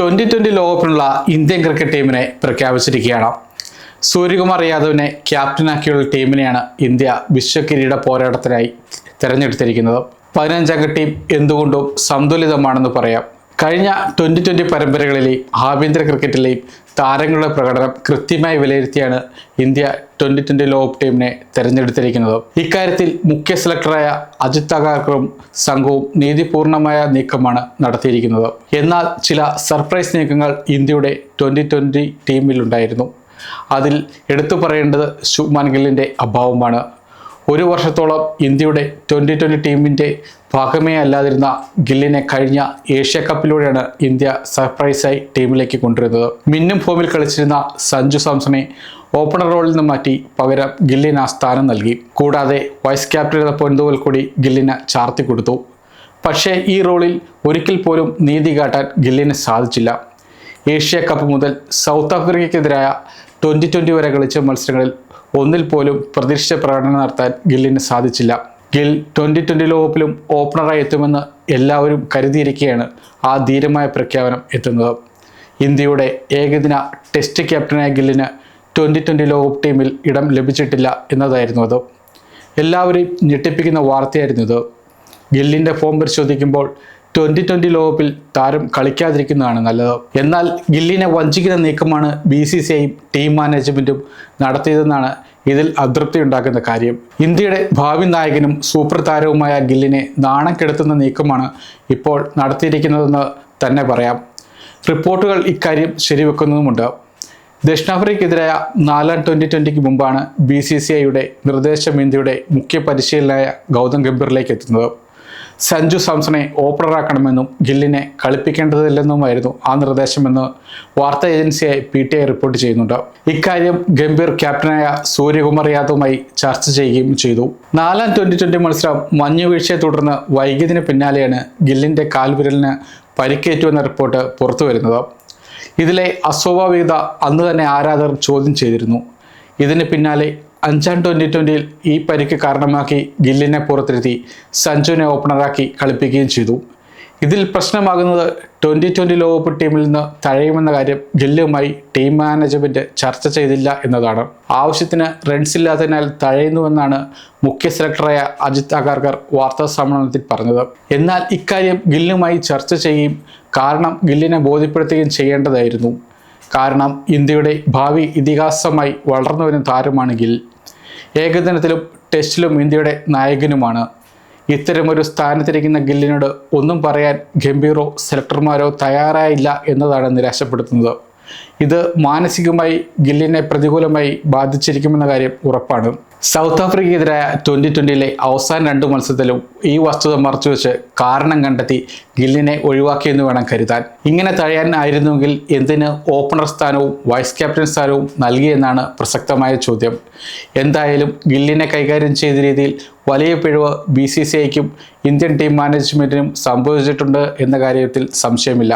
Twenty twenty ലോകകപ്പിനുള്ള Indian cricket ടീമിനെ പ്രഖ്യാപിച്ചിരിക്കുകയാണ്. സൂര്യകുമാർ യാദവിനെ ക്യാപ്റ്റനാക്കിയുള്ള ടീമിനെയാണ് ഇന്ത്യ വിശ്വകിരീട പോരാട്ടത്തിനായി തിരഞ്ഞെടുത്തിരിക്കുന്നത്. പതിനഞ്ചംഗ ടീം എന്തുകൊണ്ടും സന്തുലിതമാണെന്ന് പറയാം. കഴിഞ്ഞ ട്വന്റി ട്വന്റി പരമ്പരകളിലെയും ആഭ്യന്തര ക്രിക്കറ്റിലെയും താരങ്ങളുടെ പ്രകടനം കൃത്യമായി വിലയിരുത്തിയാണ് ഇന്ത്യ ട്വന്റി ട്വന്റി ലോകകപ്പ് ടീമിനെ തിരഞ്ഞെടുത്തിരിക്കുന്നത്. ഇക്കാര്യത്തിൽ മുഖ്യ സെലക്ടറായ അജിത് അഗാർക്കറും സംഘവും നീതിപൂർണമായ നീക്കമാണ് നടത്തിയിരിക്കുന്നത്. എന്നാൽ ചില സർപ്രൈസ് നീക്കങ്ങൾ ഇന്ത്യയുടെ ട്വന്റി ട്വന്റി ടീമിലുണ്ടായിരുന്നു അതിൽ എടുത്തു പറയേണ്ടത് ശുഭ്മാൻ ഗില്ലിന്റെ അഭാവമാണ്. ഒരു വർഷത്തോളം ഇന്ത്യയുടെ ട്വന്റി ട്വന്റി ടീമിന്റെ ഭാഗമേ അല്ലാതിരുന്ന ഗില്ലിനെ കഴിഞ്ഞ ഏഷ്യ കപ്പിലൂടെയാണ് ഇന്ത്യ സർപ്രൈസായി ടീമിലേക്ക് കൊണ്ടുവരുന്നത്. മിന്നും ഫോമിൽ കളിച്ചിരുന്ന സഞ്ജു സാംസണെ ഓപ്പണർ റോളിൽ നിന്ന് മാറ്റി പകരം ഗില്ലിന് ആ സ്ഥാനം നൽകി. കൂടാതെ വൈസ് ക്യാപ്റ്റൻ എന്ന കൂടി ഗില്ലിന് ചാർത്തി കൊടുത്തു. പക്ഷേ ഈ റോളിൽ ഒരിക്കൽ പോലും നീതി കാട്ടാൻ ഗില്ലിന് സാധിച്ചില്ല. ഏഷ്യ കപ്പ് മുതൽ സൗത്ത് ആഫ്രിക്കയ്ക്കെതിരായ ട്വന്റി ട്വന്റി വരെ കളിച്ച മത്സരങ്ങളിൽ ഒന്നിൽ പോലും പ്രതീക്ഷിച്ച പ്രകടനം നടത്താൻ ഗില്ലിന് സാധിച്ചില്ല. ഗിൽ ട്വന്റി ട്വന്റി ലോകകപ്പിലും ഓപ്പണറായി എത്തുമെന്ന് എല്ലാവരും കരുതിയിരിക്കുകയാണ് ആ ധീരമായ പ്രഖ്യാപനം എത്തുന്നത്. ഇന്ത്യയുടെ ഏകദിന ടെസ്റ്റ് ക്യാപ്റ്റനായ ഗില്ലിന് ട്വന്റി ട്വന്റി ലോകകപ്പ് ടീമിൽ ഇടം ലഭിച്ചിട്ടില്ല എന്നതായിരുന്നു അത്. എല്ലാവരെയും ഞെട്ടിപ്പിക്കുന്ന വാർത്തയായിരുന്നു ഇത്. ഗില്ലിന്റെ ഫോം പരിശോധിക്കുമ്പോൾ ട്വന്റി ട്വന്റി ലോകകപ്പിൽ താരം കളിക്കാതിരിക്കുന്നതാണ് നല്ലത്. എന്നാൽ ഗില്ലിനെ വഞ്ചിക്കുന്ന നീക്കമാണ് ബി സി സി ഐയും ടീം മാനേജ്മെന്റും നടത്തിയതെന്നാണ് ഇതിൽ അതൃപ്തി ഉണ്ടാക്കുന്ന കാര്യം. ഇന്ത്യയുടെ ഭാവി നായകനും സൂപ്പർ താരവുമായ ഗില്ലിനെ നാണം കെടുത്തുന്ന നീക്കമാണ് ഇപ്പോൾ നടത്തിയിരിക്കുന്നതെന്ന് തന്നെ പറയാം. റിപ്പോർട്ടുകൾ ഇക്കാര്യം ശരിവെക്കുന്നതുമുണ്ട്. ദക്ഷിണാഫ്രിക്കയ്ക്കെതിരായ നാലാം ട്വന്റി ട്വന്റിക്ക് മുമ്പാണ് ബി സി സി ഐയുടെ നിർദ്ദേശം ഇന്ത്യയുടെ മുഖ്യ പരിശീലനായ ഗൗതം ഗംഭീറിലേക്ക് എത്തുന്നത്. സഞ്ജു സാംസണെ ഓപ്പണറാക്കണമെന്നും ഗില്ലിനെ കളിപ്പിക്കേണ്ടതില്ലെന്നുമായിരുന്നു ആ നിർദ്ദേശമെന്ന് വാർത്താ ഏജൻസിയായ പി ടി ഐ റിപ്പോർട്ട് ചെയ്യുന്നുണ്ട്. ഇക്കാര്യം ഗംഭീർ ക്യാപ്റ്റനായ സൂര്യകുമാർ യാദവുമായി ചർച്ച ചെയ്യുകയും ചെയ്തു. നാലാം ട്വന്റി ട്വന്റി മത്സരം മഞ്ഞുവീഴ്ചയെ തുടർന്ന് വൈകിയതിന് പിന്നാലെയാണ് ഗില്ലിന്റെ കാൽവിരലിന് പരിക്കേറ്റുവെന്ന റിപ്പോർട്ട് പുറത്തു വരുന്നത് ഇതിലെ അസ്വാഭാവികത അന്ന് തന്നെ ആരാധകർ ചോദ്യം ചെയ്തിരുന്നു. ഇതിന് പിന്നാലെ അഞ്ചാം ട്വന്റി ട്വന്റിയിൽ ഈ പരിക്ക് കാരണമാക്കി ഗില്ലിനെ പുറത്തിരുത്തി സഞ്ജുവിനെ ഓപ്പണറാക്കി കളിപ്പിക്കുകയും ചെയ്തു. ഇതിൽ പ്രശ്നമാകുന്നത് ട്വന്റി ട്വന്റി ലോകകപ്പ് ടീമിൽ നിന്ന് തഴയുമെന്ന കാര്യം ഗില്ലുമായി ടീം മാനേജ്മെന്റ് ചർച്ച ചെയ്തില്ല എന്നതാണ്. ആവശ്യത്തിന് റൺസ് ഇല്ലാത്തതിനാൽ തഴയുന്നുവെന്നാണ് മുഖ്യ സെലക്ടറായ അജിത് അഗാർക്കർ വാർത്താ സമ്മേളനത്തിൽ പറഞ്ഞത്. എന്നാൽ ഇക്കാര്യം ഗില്ലുമായി ചർച്ച ചെയ്യുകയും കാരണം ഗില്ലിനെ ബോധ്യപ്പെടുത്തുകയും ചെയ്യേണ്ടതായിരുന്നു. കാരണം ഇന്ത്യയുടെ ഭാവി ഇതിഹാസമായി വളർന്നു വരുന്ന താരമാണെങ്കിൽ ഏകദിനത്തിലും ടെസ്റ്റിലും ഇന്ത്യയുടെ നായകനുമാണ്. ഇത്തരമൊരു സ്ഥാനത്തിരിക്കുന്ന ഗില്ലിനോട് ഒന്നും പറയാൻ ഗംഭീറോ സെലക്ടർമാരോ തയ്യാറായില്ല എന്നതാണ് നിരാശപ്പെടുത്തുന്നത്. ഇത് മാനസികമായി ഗില്ലിനെ പ്രതികൂലമായി ബാധിച്ചിരിക്കുമെന്ന കാര്യം ഉറപ്പാണ്. സൗത്ത് ആഫ്രിക്കയ്ക്കെതിരായ ട്വന്റി ട്വന്റിയിലെ അവസാന രണ്ട് മത്സരത്തിലും ഈ വസ്തുത മറച്ചുവെച്ച് കാരണം കണ്ടെത്തി ഗില്ലിനെ ഒഴിവാക്കിയെന്ന് വേണം കരുതാൻ. ഇങ്ങനെ തഴയാൻ ആയിരുന്നുവെങ്കിൽ എന്തിന് ഓപ്പണർ സ്ഥാനവും വൈസ് ക്യാപ്റ്റൻ സ്ഥാനവും നൽകിയെന്നാണ് പ്രസക്തമായ ചോദ്യം. എന്തായാലും ഗില്ലിനെ കൈകാര്യം ചെയ്ത രീതിയിൽ വലിയ പിഴവ് ബി സി സി ഐക്കും ഇന്ത്യൻ ടീം മാനേജ്മെന്റിനും സംഭവിച്ചിട്ടുണ്ട് എന്ന കാര്യത്തിൽ സംശയമില്ല.